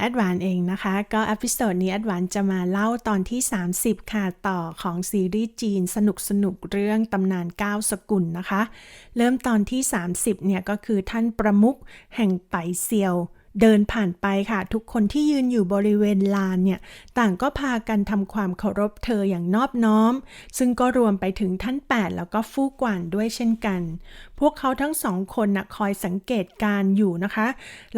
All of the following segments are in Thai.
แอดวานเองนะคะ ก็อพิโซดนี้แอดวานจะมาเล่าตอนที่ 30 ค่ะ ต่อของซีรีส์จีนสนุกสนุกเรื่องตำนาน9สกุลนะคะ เริ่มตอนที่ 30 เนี่ยก็คือท่านประมุขแห่งไปเซียว เดินผ่านไปค่ะ ทุกคนที่ยืนอยู่บริเวณลานเนี่ย ต่างก็พากันทำความเคารพเธออย่างนอบน้อม ซึ่งก็รวมไปถึงท่าน8แล้วก็ฟู่กว่านด้วยเช่นกัน พวกเขาทั้งสองคนนะคอยสังเกตการ์อยู่นะคะ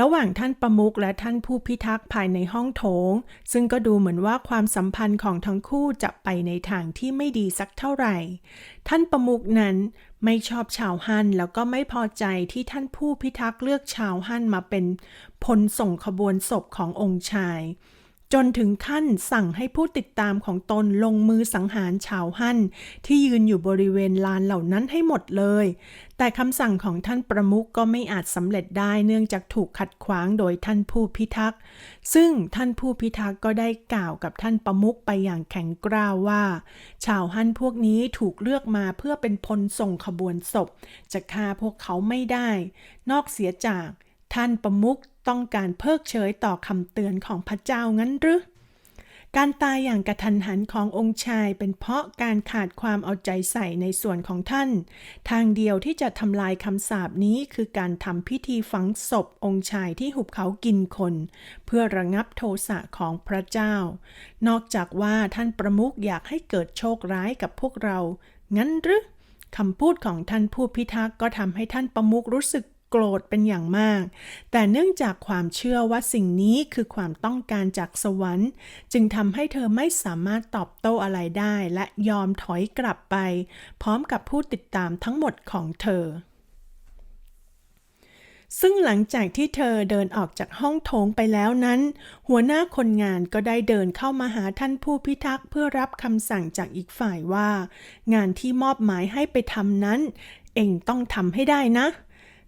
ระหว่างท่านประมุขและท่านผู้พิทักษ์ภายในห้องโถง ซึ่งก็ดูเหมือนว่าความสัมพันธ์ของทั้งคู่จะไปในทางที่ไม่ดีสักเท่าไหร่ ท่านประมุขนั้น ไม่ชอบชาวฮั่นแล้วก็ไม่พอใจที่ท่านผู้พิทักษ์เลือกชาวฮั่นมาเป็นพลส่งขบวนศพขององค์ชาย จนถึงขั้นสั่งให้ผู้ติดตามของตนลงมือสังหารชาวฮั่นที่ยืนอยู่บริเวณลานเหล่านั้นให้หมดเลย แต่คำสั่งของท่านประมุขก็ไม่อาจสำเร็จได้เนื่องจากถูกขัดขวางโดยท่านผู้พิทักษ์ ซึ่งท่านผู้พิทักษ์ก็ได้กล่าวกับท่านประมุขไปอย่างแข็งกร้าวว่า ชาวฮั่นพวกนี้ถูกเลือกมาเพื่อเป็นพลส่งขบวนศพ จะฆ่าพวกเขาไม่ได้ นอกเสียจากท่านประมุขต้องการเพิกเฉยต่อคำเตือนของพระเจ้างั้นหรือ การตายอย่างกระทันหันขององค์ชายเป็นเพราะการขาดความเอาใจใส่ในส่วนของท่าน ทางเดียวที่จะทำลายคำสาปนี้คือการทำพิธีฝังศพองค์ชายที่หุบเขากินคน เพื่อระงับโทสะของพระเจ้า นอกจากว่าท่านประมุขอยากให้เกิดโชคร้ายกับพวกเรา งั้นหรือคำพูดของท่านผู้พิทักษ์ก็ทำให้ท่านประมุขรู้สึก โกรธเป็นอย่างมาก แต่เนื่องจากความเชื่อว่าสิ่งนี้คือความต้องการจากสวรรค์ จึงทำให้เธอไม่สามารถตอบโต้อะไรได้และยอมถอยกลับไป พร้อมกับผู้ติดตามทั้งหมดของเธอ ซึ่งหลังจากที่เธอเดินออกจากห้องโถงไปแล้วนั้น หัวหน้าคนงานก็ได้เดินเข้ามาหาท่านผู้พิทักษ์เพื่อรับคำสั่งจากอีกฝ่ายว่า งานที่มอบหมายให้ไปทำนั้น เองต้องทำให้ได้นะ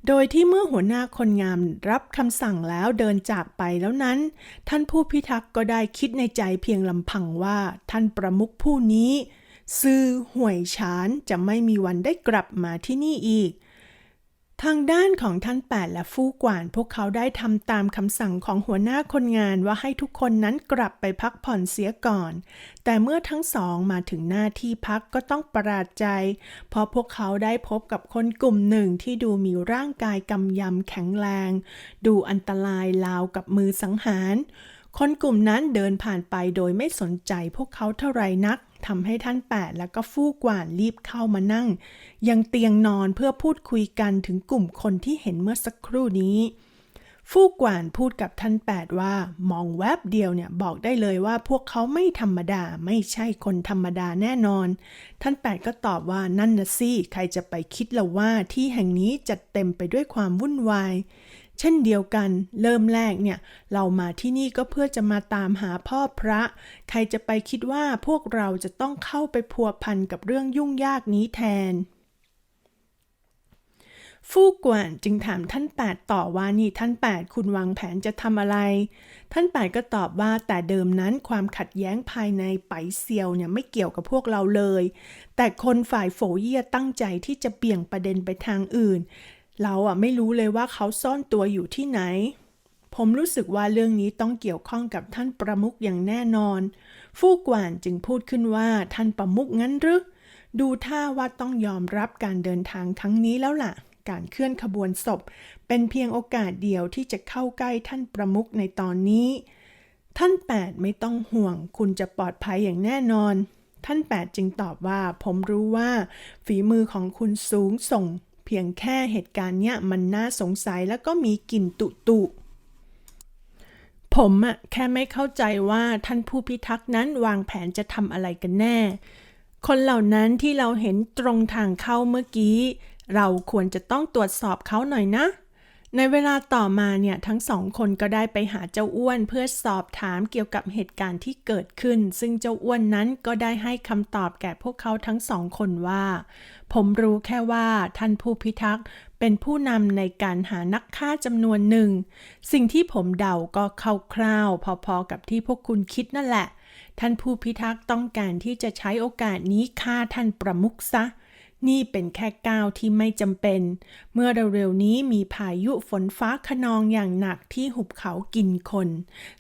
โดยที่เมื่อหัวหน้าคนงามรับคำสั่งแล้วเดินจากไปแล้วนั้น ท่านผู้พิทักษ์ก็ได้คิดในใจเพียงลำพังว่าท่านประมุขผู้นี้ ซื่อห่วยฉานจะไม่มีวันได้กลับมาที่นี่อีก ทางด้านของท่านแปดและฟู่กวานพวกเขาได้ทำตามคำสั่งของหัวหน้าคนงานว่าให้ทุกคนนั้นกลับไปพักผ่อนเสียก่อน แต่เมื่อทั้งสองมาถึงหน้าที่พักก็ต้องประหลาดใจ เพราะพวกเขาได้พบกับคนกลุ่มหนึ่งที่ดูมีร่างกายกำยำแข็งแรง ดูอันตรายราวกับมือสังหาร คนกลุ่มนั้นเดินผ่านไปโดยไม่สนใจพวกเขาเท่าไรนัก ทำให้ท่านแปดและก็ฟู่กวานรีบเข้ามานั่ง ยังเตียงนอนเพื่อพูดคุยกันถึงกลุ่มคนที่เห็นเมื่อสักครู่นี้ ฟู่กวานพูดกับท่านแปดว่ามองแวบเดียวเนี่ยบอกได้เลยว่าพวกเขาไม่ธรรมดาไม่ใช่คนธรรมดาแน่นอน ท่านแปดก็ตอบว่านั่นนะสิใครจะไปคิดละว่าที่แห่งนี้จะเต็มไปด้วยความวุ่นวาย เช่นเดียวกันเริ่มแรกเนี่ย เรามาที่นี่ก็เพื่อจะมาตามหาพ่อพระ ใครจะไปคิดว่าพวกเราจะต้องเข้าไปพัวพันกับเรื่องยุ่งยากนี้แทน ฟู่กวนจึงถามท่านแปดต่อว่านี่ท่านแปดคุณวางแผนจะทำอะไร ท่านแปดก็ตอบว่าแต่เดิมนั้นความขัดแย้งภายในไปเซียวเนี่ยไม่เกี่ยวกับพวกเราเลย แต่คนฝ่ายโฝเยี่ยตั้งใจที่จะเบี่ยงประเด็นไปทางอื่น เราอะไม่รู้เลยว่าเขาซ่อนตัวอยู่ที่ไหน ผมรู้สึกว่าเรื่องนี้ต้องเกี่ยวข้องกับท่านประมุขอย่างแน่นอน ฟู่กวานจึงพูดขึ้นว่าท่านประมุขงั้นหรือ ดูท่าว่าต้องยอมรับการเดินทางครั้งนี้แล้วล่ะ การเคลื่อนขบวนศพ เป็นเพียงโอกาสเดียวที่จะเข้าใกล้ท่านประมุขในตอนนี้ ท่านแปดไม่ต้องห่วง คุณจะปลอดภัยอย่างแน่นอนท่านแปดจึงตอบว่าผมรู้ว่า ฝีมือของคุณสูงส่ง เพียงแค่เหตุการณ์เนี้ยมันน่าสงสัยแล้วก็มีกลิ่นตุตุผมอะแค่ไม่เข้าใจว่าท่านผู้พิทักษ์นั้นวางแผนจะทำอะไรกันแน่ คนเหล่านั้นที่เราเห็นตรงทางเข้าเมื่อกี้ เราควรจะต้องตรวจสอบเขาหน่อยนะ ในเวลาต่อมาเนี่ยทั้งสองคนก็ได้ไปหาเจ้าอ้วน เพื่อสอบถามเกี่ยวกับเหตุการณ์ที่เกิดขึ้น ซึ่งเจ้าอ้วนนั้นก็ได้ให้คำตอบแก่พวกเขาทั้งสองคนว่า ผมรู้แค่ว่าท่านผู้พิทักษ์เป็นผู้นำในการหานักฆ่าจำนวนหนึ่ง สิ่งที่ผมเดาก็คร่าวๆพอๆกับที่พวกคุณคิดนั่นแหละ ท่านผู้พิทักษ์ต้องการที่จะใช้โอกาสนี้ฆ่าท่านประมุขซะ นี่เป็นแค่ก้าวที่ไม่จำเป็น เมื่อเร็วๆนี้มีพายุฝนฟ้าขนองอย่างหนักที่หุบเขากินคน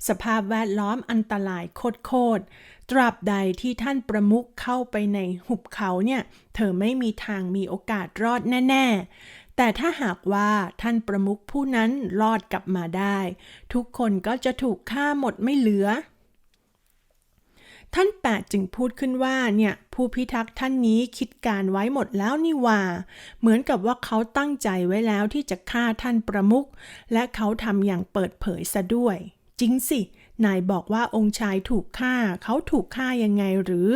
สภาพแวดล้อมอันตรายโคตรๆตราบใดที่ท่านประมุขเข้าไปในหุบเขาเนี่ย เธอไม่มีทางมีโอกาสรอดแน่ ๆ แต่ถ้าหากว่าท่านประมุขผู้นั้นรอดกลับมาได้ ทุกคนก็จะถูกฆ่าหมดไม่เหลือ ท่านแปดจึงพูดขึ้นว่าเนี่ยผู้พิทักษ์ท่านนี้คิดการไว้หมดแล้วนี่ว่า เหมือนกับว่าเขาตั้งใจไว้แล้วที่จะฆ่าท่านประมุขและเขาทำอย่างเปิดเผยซะด้วย จริงสิ นายบอกว่าองค์ชายถูกฆ่า เขาถูกฆ่ายังไงหรือ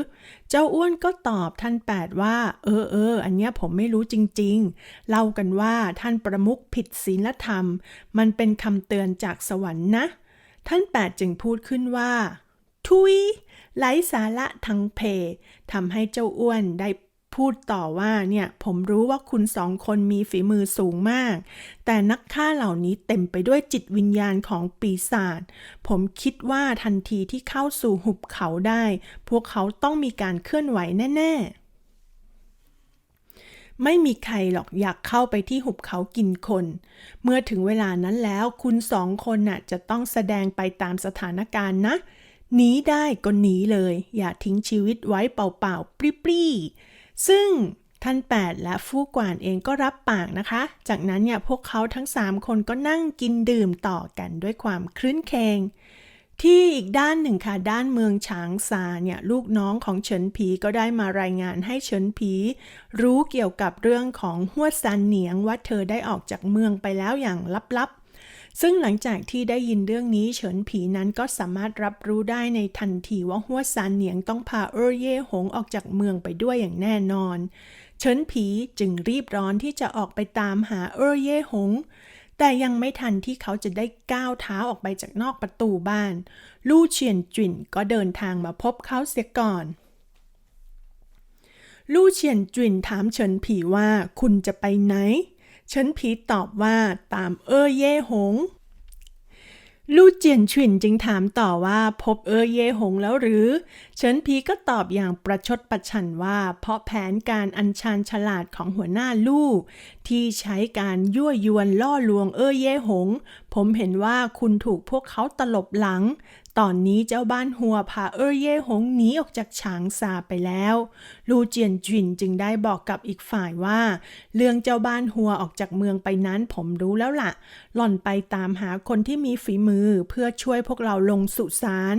เจ้าอ้วนก็ตอบท่านแปดว่า เออเอออันเนี้ยผมไม่รู้จริง ๆ เล่ากันว่าท่านประมุขผิดศีลธรรม มันเป็นคำเตือนจากสวรรค์นะ ท่านแปดจึงพูดขึ้นว่าทุย ไร้สาระทั้งเพทำให้เจ้าอ้วนได้พูดต่อว่าเนี่ยผมรู้ว่าคุณสองคนมีฝีมือสูงมาก แต่นักฆ่าเหล่านี้เต็มไปด้วยจิตวิญญาณของปีศาจผมคิดว่าทันทีที่เข้าสู่หุบเขาได้ พวกเขาต้องมีการเคลื่อนไหวแน่ ๆไม่มีใครหรอกอยากเข้าไปที่หุบเขากินคน เมื่อถึงเวลานั้นแล้วคุณสองคนน่ะจะต้องแสดงไปตามสถานการณ์นะ หนีได้ก็หนีเลย อย่าทิ้งชีวิตไว้เปล่าๆปรี้ๆซึ่งท่านแปดและฟู่กวานเองก็รับปากนะคะ จากนั้นเนี่ยพวกเขาทั้งสามคนก็นั่งกินดื่มต่อกันด้วยความคลื้นเคง ที่อีกด้านหนึ่งค่ะ ด้านเมืองฉางซาเนี่ยลูกน้องของเฉินผีก็ได้มารายงานให้เฉินผี รู้เกี่ยวกับเรื่องของหัวซันเหนียงว่าเธอได้ออกจากเมืองไปแล้วอย่างลับๆ ซึ่งหลังจากที่ได้ยินเรื่องนี้เฉินผีนั้นก็สามารถรับรู้ได้ในทันทีว่าหัวซานเหนียงต้องพาเออเย่หงออกจากเมืองไปด้วยอย่างแน่นอน เฉินผีจึงรีบร้อนที่จะออกไปตามหาเออเย่หง แต่ยังไม่ทันที่เขาจะได้ก้าวเท้าออกไปจากนอกประตูบ้าน ลู่เฉียนจินก็เดินทางมาพบเขาเสียก่อนลู่เฉียนจินถามเฉินผีว่าคุณจะไปไหน เฉินผีตอบว่าตามเอ้อเย่หง ลู่เจียนฉินจึงถามต่อว่าพบเออเย่หงแล้วหรือ เฉินพีก็ตอบอย่างประชดประชันว่า เพราะแผนการอัญชันฉลาดของหัวหน้าลู่ที่ใช้การยั่วยวนล่อลวงเออเย่หงผมเห็นว่าคุณถูกพวกเขาตลบหลัง ตอนนี้เจ้าบ้านหัวพาเออเย่หงหนีออกจากฉางซาไปแล้ว ลู่เจียนจินจึงได้บอกกับอีกฝ่ายว่า เรื่องเจ้าบ้านหัวออกจากเมืองไปนั้นผมรู้แล้วล่ะ หล่อนไปตามหาคนที่มีฝีมือเพื่อช่วยพวกเราลงสุสาน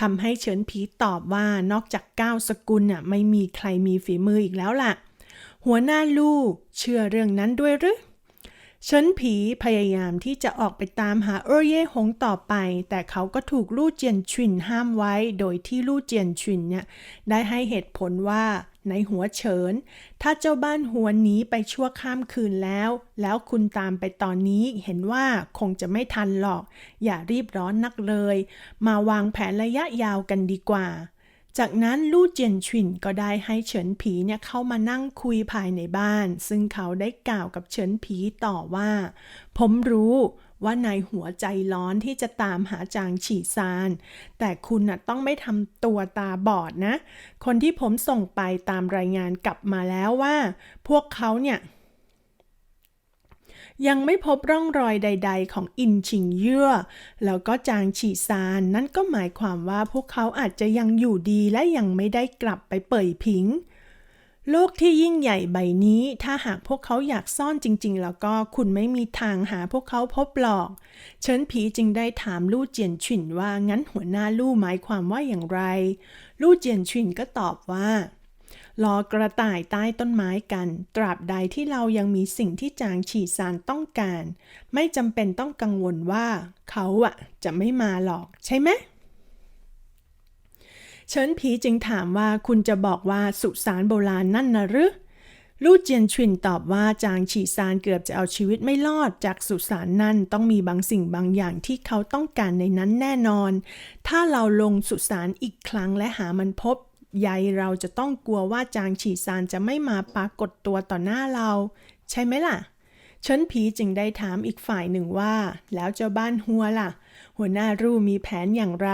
ทำให้เฉินผีตอบว่านอกจากก้าวสกุลน่ะไม่มีใครมีฝีมืออีกแล้วล่ะ หัวหน้าลู่เชื่อเรื่องนั้นด้วยหรือ เฉินผีพยายามที่จะออกไปตามหาเออเย่หงต่อไป แต่เขาก็ถูกลู่เจียนชินห้ามไว้ โดยที่ลู่เจียนชินเนี่ยได้ให้เหตุผลว่าในหัวเฉิน ถ้าเจ้าบ้านหัวหนีไปชั่วข้ามคืนแล้ว แล้วคุณตามไปตอนนี้เห็นว่าคงจะไม่ทันหรอก อย่ารีบร้อนนักเลย มาวางแผนระยะยาวกันดีกว่า จากนั้นลู่เจียนชินก็ได้ให้เฉินผีเนี่ยเข้ามานั่งคุยภายในบ้าน ซึ่งเขาได้กล่าวกับเฉินผีต่อว่า ผมรู้ว่านายหัวใจร้อนที่จะตามหาจางฉีซาน แต่คุณน่ะต้องไม่ทำตัวตาบอดนะ คนที่ผมส่งไปตามรายงานกลับมาแล้วว่า พวกเขาเนี่ย ยังไม่พบร่องรอยใด ๆ ของอินชิงเยื่อ แล้วก็จางฉีซาน นั่นก็หมายความว่าพวกเขาอาจจะยังอยู่ดีและยังไม่ได้กลับไปเป่ยผิง โลกที่ยิ่งใหญ่ใบนี้ ถ้าหากพวกเขาอยากซ่อนจริง ๆ แล้วก็คุณไม่มีทางหาพวกเขาพบหรอก เฉินผีจึงได้ถามลู่เจียนฉินว่างั้นหัวหน้าลู่หมายความว่าอย่างไร ลู่เจียนฉินก็ตอบว่า รอกระต่ายใต้ต้นไม้กัน ตราบใดที่เรายังมีสิ่งที่จางฉีซานต้องการ ไม่จำเป็นต้องกังวลว่า เขาอะจะไม่มาหรอกใช่ไหมเฉินผีจึงถามว่าคุณจะบอกว่าสุสานโบราณนั่นนะหรือลู่เจียนชินตอบว่าจางฉีซานเกือบจะเอาชีวิตไม่รอดจากสุสานนั่นต้องมีบางสิ่งบางอย่างที่เขาต้องการในนั้นแน่นอน ถ้าเราลงสุสานอีกครั้งและหามันพบ ใยเราจะต้องกลัวว่าจางฉีซานจะไม่มาปรากฏตัวต่อหน้าเรา ใช่ไหมล่ะ เฉินผีจึงได้ถามอีกฝ่ายหนึ่งว่า แล้วเจ้าบ้านหัวล่ะ หัวหน้ารู้มีแผนอย่างไร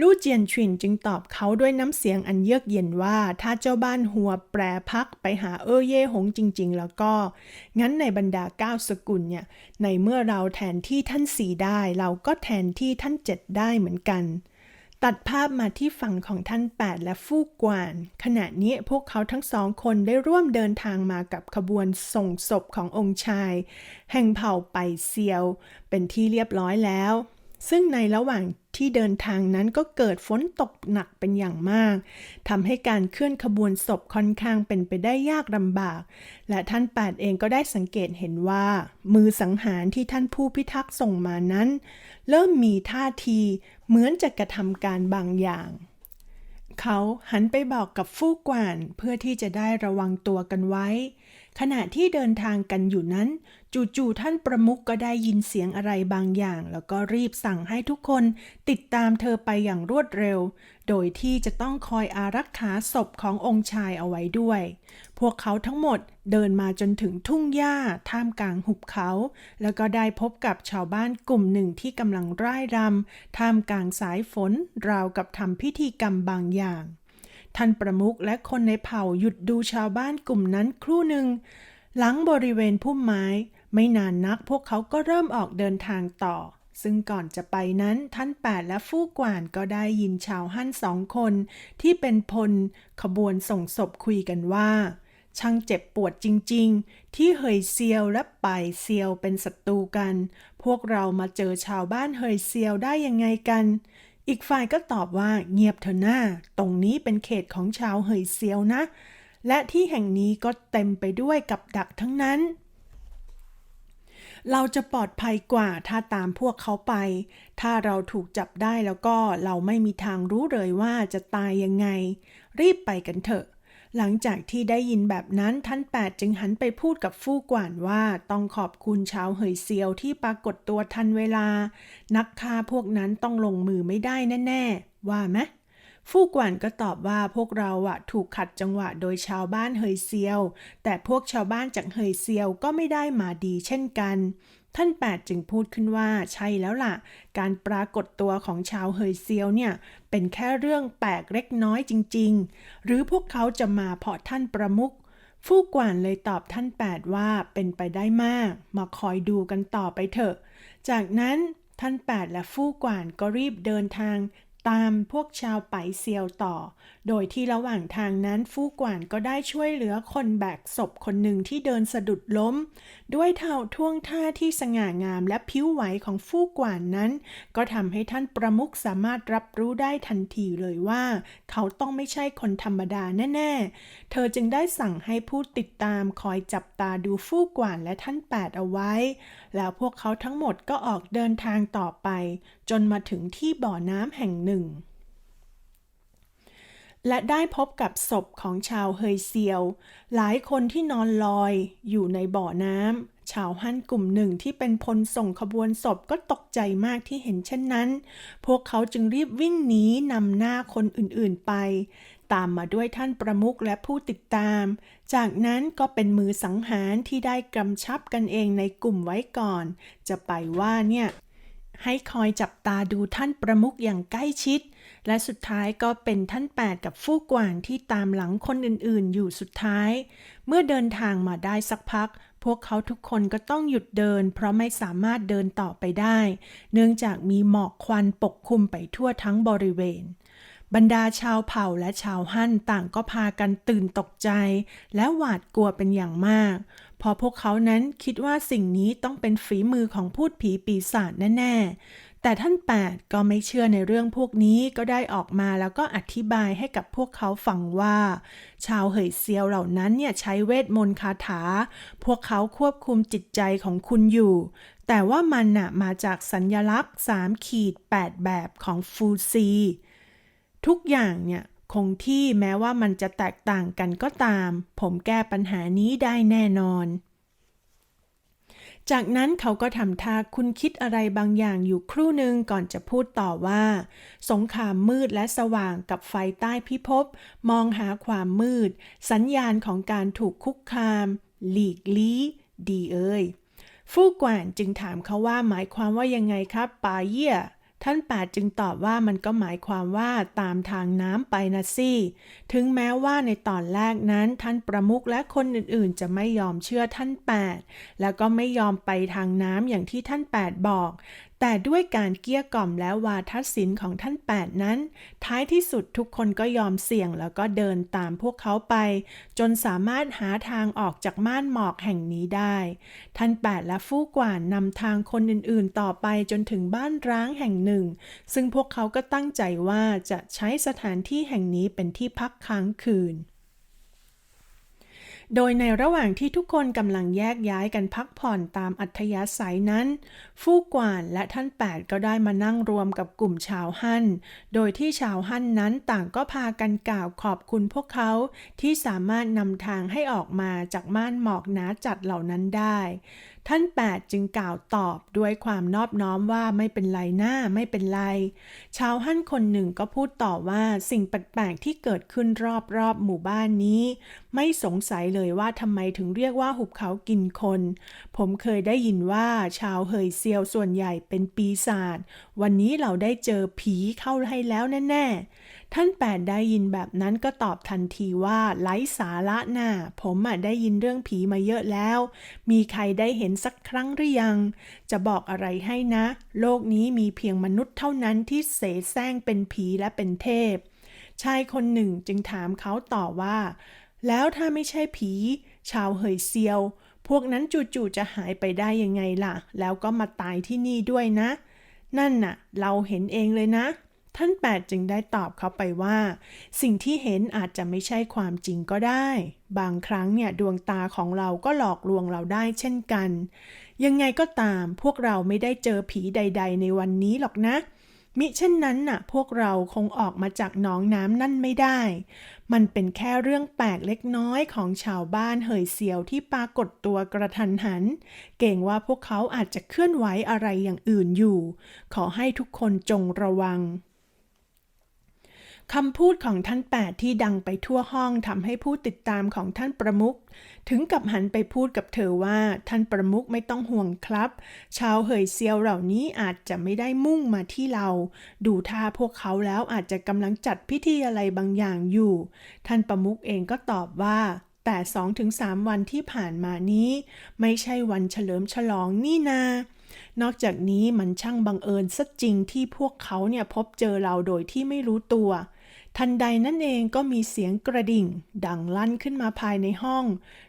ลู่เจียนชินจึงตอบเขาด้วยน้ำเสียงอันเยือกเย็นว่า ถ้าเจ้าบ้านหัวแปรพักไปหาเออเย่หงจริง ๆ แล้วก็ งั้นในบรรดาเก้าสกุลเนี่ย ในเมื่อเราแทนที่ท่านสี่ได้ เราก็แทนที่ท่านเจ็ดได้เหมือนกัน ตัดภาพมาที่ฝั่งของท่านแปดและฟู่กวาน ขณะนี้พวกเขาทั้งสองคนได้ร่วมเดินทางมากับขบวนส่งศพขององค์ชาย แห่งเผ่าไปเซียว เป็นที่เรียบร้อยแล้ว ซึ่งในระหว่างที่เดินทางนั้นก็เกิดฝนตกหนักเป็นอย่างมากทำให้การเคลื่อนขบวนศพค่อนข้างเป็นไปได้ยากลำบาก และท่านแปดเองก็ได้สังเกตเห็นว่า มือสังหารที่ท่านผู้พิทักษ์ส่งมานั้น เริ่มมีท่าทีเหมือนจะกระทำการบางอย่าง เขาหันไปบอกกับฟู่กวานเพื่อที่จะได้ระวังตัวกันไว้ ขณะที่เดินทางกันอยู่นั้น จู่ๆท่านประมุขก็ได้ยินเสียงอะไรบางอย่าง แล้วก็รีบสั่งให้ทุกคนติดตามเธอไปอย่างรวดเร็ว โดยที่จะต้องคอยอารักขาศพขององค์ชายเอาไว้ด้วย พวกเขาทั้งหมดเดินมาจนถึงทุ่งหญ้าท่ามกลางหุบเขา แล้วก็ได้พบกับชาวบ้านกลุ่มหนึ่งที่กำลังร่ายรำท่ามกลางสายฝนราวกับทำพิธีกรรมบางอย่าง ท่านประมุขและคนในเผ่าหยุดดูชาวบ้านกลุ่มนั้นครู่หนึ่ง หลังบริเวณพุ่มไม้ ไม่นานนักพวกเขาก็เริ่มออกเดินทางต่อ ซึ่งก่อนจะไปนั้นท่านแปดและฟู่กวานก็ได้ยินชาวฮั่นสองคน ที่เป็นพล ขบวนส่งศพคุยกันว่า ช่างเจ็บปวดจริง ๆ ที่เฮยเซียวและไปายเซียวเป็นศัตรูกัน พวกเรามาเจอชาวบ้านเฮยเซียวได้ยังไงกัน อีกฝ่ายก็ตอบว่าเงียบเถอะหน้า ตรงนี้เป็นเขตของชาวเหยเซียวนะ และที่แห่งนี้ก็เต็มไปด้วยกับดักทั้งนั้น เราจะปลอดภัยกว่าถ้าตามพวกเขาไป ถ้าเราถูกจับได้แล้วก็เราไม่มีทางรู้เลยว่าจะตายยังไง รีบไปกันเถอะ หลังจากที่ได้ยินแบบนั้นท่านแปดจึงหันไปพูดกับฟู่กว่านว่าต้องขอบคุณชาวเหยเซียวที่ปรากฏตัวทันเวลา นักฆ่าพวกนั้นต้องลงมือไม่ได้แน่ ๆ ว่าไหมฟู่กว่านก็ตอบว่าพวกเราอะถูกขัดจังหวะโดยชาวบ้านเฮยเซียว แต่พวกชาวบ้านจากเฮยเซียวก็ไม่ได้มาดีเช่นกัน ท่านแปดจึงพูดขึ้นว่าใช่แล้วล่ะ การปรากฏตัวของชาวเฮยเซียวเนี่ย เป็นแค่เรื่องแปลกเล็กน้อยจริง ๆ หรือพวกเขาจะมาเพราะท่านประมุขฟู่กวานเลยตอบท่านแปดว่าเป็นไปได้มาก มาคอยดูกันต่อไปเถอะ จากนั้นท่านแปดและฟู่กวานก็รีบเดินทาง ตามพวกชาวไปเซียวต่อ โดยที่ระหว่างทางนั้นฟู่กว่านก็ได้ช่วยเหลือคนแบกศพคนหนึ่งที่เดินสะดุดล้ม ด้วยเท่าท่วงท่าที่สง่างามและผิวไหวของฟู่กว่านนั้น ก็ทำให้ท่านประมุขสามารถรับรู้ได้ทันทีเลยว่า เขาต้องไม่ใช่คนธรรมดาแน่ ๆ เธอจึงได้สั่งให้ผู้ติดตามคอยจับตาดูฟู่กว่านและท่านแปดเอาไว้ แล้วพวกเขาทั้งหมดก็ออกเดินทางต่อไป จนมาถึงที่บ่อน้ำแห่งหนึ่ง และได้พบกับศพของชาวเฮยเซียว หลายคนที่นอนลอยอยู่ในบ่อน้ำชาวฮั่นกลุ่มหนึ่งที่เป็นพลส่งขบวนศพก็ตกใจมากที่เห็นเช่นนั้น พวกเขาจึงรีบวิ่งหนีนำหน้าคนอื่นๆไป ตามมาด้วยท่านประมุขและผู้ติดตาม จากนั้นก็เป็นมือสังหารที่ได้กำชับกันเองในกลุ่มไว้ก่อน จะไปว่าเนี่ย ให้คอยจับตาดูท่านประมุขอย่างใกล้ชิด และสุดท้ายก็เป็นท่านแปดกับฟู่กว่างที่ตามหลังคนอื่นๆ อยู่สุดท้าย เมื่อเดินทางมาได้สักพัก พวกเขาทุกคนก็ต้องหยุดเดิน เพราะไม่สามารถเดินต่อไปได้ เนื่องจากมีหมอกควันปกคลุมไปทั่วทั้งบริเวณบรรดาชาวเผ่าและชาวฮั่นต่างก็พากันตื่นตกใจ และหวาดกลัวเป็นอย่างมาก พอพวกเขานั้นคิดว่าสิ่งนี้ต้องเป็นฝีมือของพูดผีปีศาจแน่ๆ แต่ท่านแปดก็ไม่เชื่อในเรื่องพวกนี้ก็ได้ออกมาแล้วก็อธิบายให้กับพวกเขาฟังว่า ชาวเหยเซียวเหล่านั้นเนี่ยใช้เวทมนต์คาถา พวกเขาควบคุมจิตใจของคุณอยู่ แต่ว่ามันน่ะมาจากสัญญลักษณ์3ขีด8แบบของฟูซี ทุกอย่างเนี่ย คงที่แม้ว่ามันจะแตกต่างกันก็ตาม ผมแก้ปัญหานี้ได้แน่นอน จากนั้นเขาก็ทำท่าคุณคิดอะไรบางอย่างอยู่ครู่หนึ่งก่อนจะพูดต่อว่า สงครามมืดและสว่างกับไฟใต้พิภพมองหาความมืด สัญญาณของการถูกคุกคาม หลีกลี้ ดีเอ่ยฟู่กว่านจึงถามเขาว่าหมายความว่ายังไงครับปาเยี่ย ท่านแปดจึงตอบว่ามันก็หมายความว่าตามทางน้ำไปนะสิถึงแม้ว่าในตอนแรกนั้นท่านประมุขและคนอื่นๆ จะไม่ยอมเชื่อท่านแปดแล้วก็ไม่ยอมไปทางน้ำอย่างที่ท่านแปดบอก แต่ด้วยการเกี้ยกล่อมและวาทศิลป์ของท่านแปดนั้น ท้ายที่สุดทุกคนก็ยอมเสี่ยงแล้วก็เดินตามพวกเขาไป จนสามารถหาทางออกจากม่านหมอกแห่งนี้ได้ ท่านแปดและฟู่กว่านนำทางคนอื่นๆ ต่อไปจนถึงบ้านร้างแห่งหนึ่ง ซึ่งพวกเขาก็ตั้งใจว่าจะใช้สถานที่แห่งนี้เป็นที่พักค้างคืน โดยในระหว่างที่ทุกคนกำลังแยกย้ายกันพักผ่อนตามอัธยาศัยนั้น ฟู่กวานและท่านแปดก็ได้มานั่งรวมกับกลุ่มชาวฮั่น โดยที่ชาวฮั่นนั้นต่างก็พากันกล่าวขอบคุณพวกเขาที่สามารถนำทางให้ออกมาจากม่านหมอกหนาจัดเหล่านั้นได้ ท่านแปดจึงกล่าวตอบด้วยความนอบน้อมว่าไม่เป็นไรหน้าไม่เป็นไร ชาวฮั่นคนหนึ่งก็พูดต่อว่าสิ่งแปลกๆที่เกิดขึ้นรอบๆหมู่บ้านนี้ ไม่สงสัยเลยว่าทำไมถึงเรียกว่าหุบเขากินคน ผมเคยได้ยินว่าชาวเฮยเซียวส่วนใหญ่เป็นปีศาจวันนี้เราได้เจอผีเข้าให้แล้วแน่ๆท่านแปดได้ยินแบบนั้นก็ตอบทันทีว่าไร้สาระน่ะผมอะได้ยินเรื่องผีมาเยอะแล้ว มีใครได้เห็นสักครั้งหรือยัง จะบอกอะไรให้นะ โลกนี้มีเพียงมนุษย์เท่านั้นที่เสแสร้งเป็นผีและเป็นเทพ ชายคนหนึ่งจึงถามเขาต่อว่า แล้วถ้าไม่ใช่ผี ชาวเหยเซียว พวกนั้นจู่ๆจะหายไปได้ยังไงล่ะ แล้วก็มาตายที่นี่ด้วยนะนั่นน่ะ เราเห็นเองเลยนะ ท่านแปดจึงได้ตอบเขาไปว่า สิ่งที่เห็นอาจจะไม่ใช่ความจริงก็ได้ บางครั้งเนี่ยดวงตาของเราก็หลอกลวงเราได้เช่นกัน ยังไงก็ตามพวกเราไม่ได้เจอผีใด ๆ ในวันนี้หรอกนะ มิเช่นนั้นน่ะ พวกเราคงออกมาจากหนองน้ำนั่นไม่ได้ มันเป็นแค่เรื่องแปลกเล็กน้อยของชาวบ้านเหยเซียวที่ปรากฏตัวกระทันหัน เก่งว่าพวกเขาอาจจะเคลื่อนไหวอะไรอย่างอื่นอยู่ ขอให้ทุกคนจงระวัง คำพูดของท่านแปดที่ดังไปทั่วห้องทำให้ผู้ติดตามของท่านประมุขถึงกับหันไปพูดกับเธอว่าท่านประมุขไม่ต้องห่วงครับ ชาวเหยเซียวเหล่านี้อาจจะไม่ได้มุ่งมาที่เรา ดูท่าพวกเขาแล้วอาจจะกำลังจัดพิธีอะไรบางอย่างอยู่ ท่านประมุขเองก็ตอบว่าแต่2-3วันที่ผ่านมานี้ ไม่ใช่วันเฉลิมฉลองนี่นานอกจากนี้มันช่างบังเอิญซะจริงที่พวกเขาเนี่ยพบเจอเราโดยที่ไม่รู้ตัว ทันใดนั่นเองก็มีเสียงกระดิ่ง ดังลั่นขึ้นมาภายในห้อง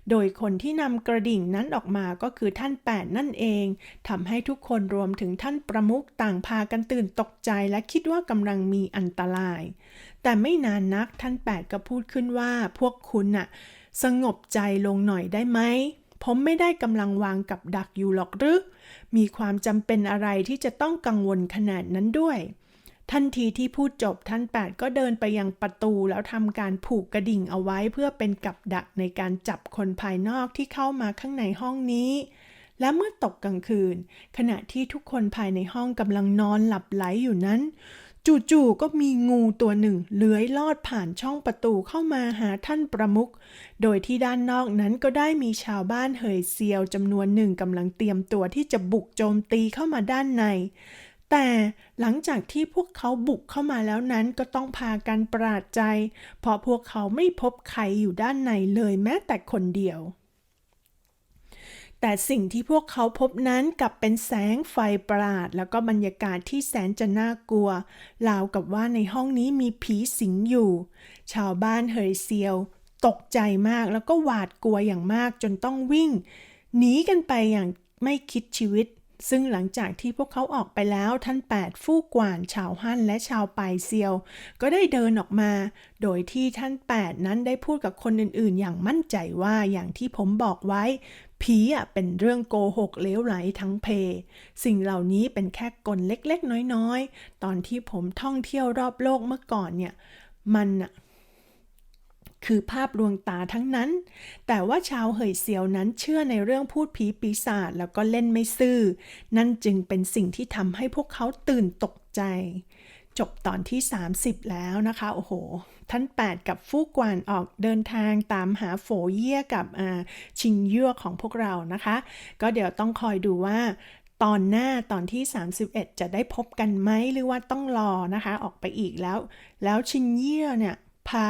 โดยคนที่นำกระดิ่งนั้นออกมาก็คือท่านแปดนั่นเองทำให้ทุกคนรวมถึงท่านประมุขต่างพากันตื่นตกใจและคิดว่ากำลังมีอันตราย แต่ไม่นานนักท่านแปดก็พูดขึ้นว่าพวกคุณน่ะ สงบใจลงหน่อยได้ไหมผมไม่ได้กำลังวางกับดักอยู่หรอกหรือ มีความจำเป็นอะไรที่จะต้องกังวลขนาดนั้นด้วย ทันทีที่พูดจบท่านแปดก็เดินไปยังประตูแล้วทำการผูกกระดิ่งเอาไว้เพื่อเป็นกับดักในการจับคนภายนอกที่เข้ามาข้างในห้องนี้ และเมื่อตกกลางคืน ขณะที่ทุกคนภายในห้องกำลังนอนหลับไหลอยู่นั้น จู่ๆก็มีงูตัวหนึ่งเลื้อยลอดผ่านช่องประตูเข้ามาหาท่านประมุขโดยที่ด้านนอกนั้นก็ได้มีชาวบ้านเหยเซียวจำนวนหนึ่งกำลังเตรียมตัวที่จะบุกโจมตีเข้ามาด้านใน แต่หลังจากที่พวกเขาบุกเข้ามาแล้วนั้นก็ต้องพากันประหลาดใจ เพราะพวกเขาไม่พบใครอยู่ด้านในเลยแม้แต่คนเดียว แต่สิ่งที่พวกเขาพบนั้นกลับเป็นแสงไฟประหลาด แล้วก็บรรยากาศที่แสนจะน่ากลัวราวกับว่าในห้องนี้มีผีสิงอยู่ ชาวบ้านเฮยเซียว ตกใจมากแล้วก็หวาดกลัวอย่างมากจนต้องวิ่งหนีกันไปอย่างไม่คิดชีวิต ซึ่งหลังจากที่พวกเขาออกไปแล้วท่านแปดฟู่กวานชาวฮั่นและชาวปายเซียว ก็ได้เดินออกมา โดยที่ท่านแปดนั้นได้พูดกับคนอื่นๆ อย่างมั่นใจว่าอย่างที่ผมบอกไว้ ผีอะเป็นเรื่องโกหกเลวไหลทั้งเพ สิ่งเหล่านี้เป็นแค่กลเล็กๆ น้อยๆ ตอนที่ผมท่องเที่ยวรอบโลกเมื่อก่อนเนี่ย มันอะ คือภาพลวงตาทั้งนั้น แต่ว่าชาวเหยเซียวนั้นเชื่อในเรื่องพูดผีปีศาจแล้วก็เล่นไม่ซื่อ นั่นจึงเป็นสิ่งที่ทำให้พวกเขาตื่นตกใจ จบตอนที่ 30 แล้วนะคะ โอ้โห ท่าน 8 กับฟู่กวานออกเดินทางตามหาโฝเยี่ยกับชิงเยื่อของพวกเรานะคะ ก็เดี๋ยวต้องคอยดูว่าตอนหน้าตอนที่ 31 จะได้พบกันไหมหรือว่าต้องรอนะคะ ออกไปอีกแล้ว แล้วชินเยี่ยเนี่ยพา